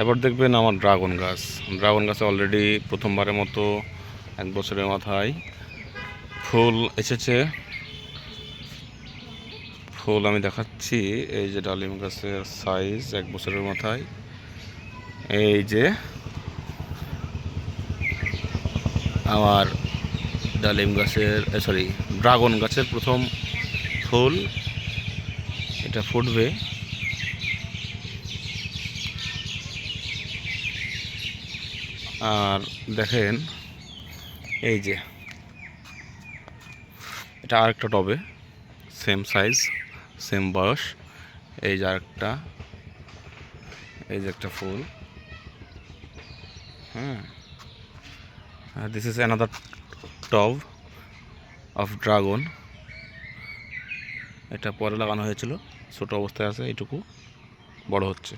এবার দেখবেন আমার ড্রাগন গাছ। ড্রাগন গাছে অলরেডি প্রথমবারের মতো এক বছরের মাথায় ফুল এসেছে। ফুল আমি দেখাচ্ছি, এই যে ডালিম গাছের সাইজ এক বছরের মাথায়। এই যে আমার ডালিম গাছের সরি ড্রাগন গাছের প্রথম ফুল। এটা ফুটবে। আর দেখেন, এই যে, এটা আরেকটা টবে সেম সাইজ সেম বয়স, এই যে আরেকটা, এই যে একটা ফুল হ্যাঁ this is another tub of dragon এটা পরে লাগানো হয়েছিল, ছোটো অবস্থায় আছে, এইটুকু, বড় হচ্ছে।